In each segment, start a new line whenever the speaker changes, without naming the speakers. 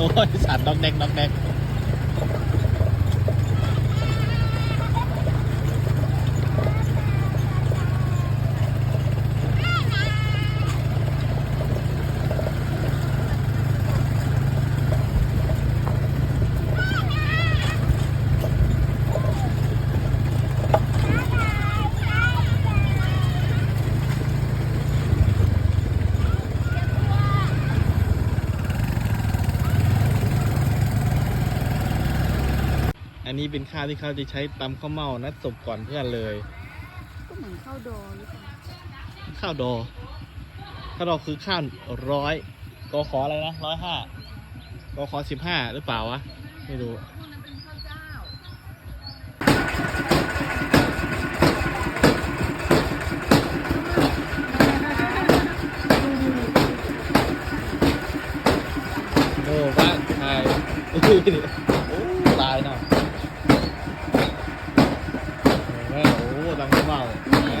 โอ้ยสัตว์ดอกแดกดอกแดก อันนี้เป็นข้าวที่เขาจะใช้ตำข้าวเม่านัดศพก่อนเพื่อนเลย
ก็เหมือนข้าวดองหรือเปล่า
ข้าวดอข้าวดอคือข้าวร้อยกขออะไรนะร้อยห้ากขอสิบห้าหรือเปล่าวะ ไม่รู้
พวกนั้นเป็นข้าวเจ้า
โอ้บ้านไทยโอ้ยโอ้ตายเนาะโอ้โหโอ้ดังเบาเห็นไหม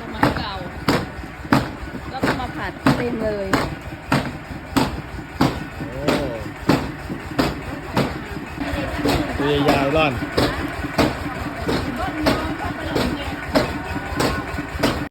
สมัยเก่า แล้วก็มาผัด เต็มเลย
โอ้ตัวยาวๆร่อน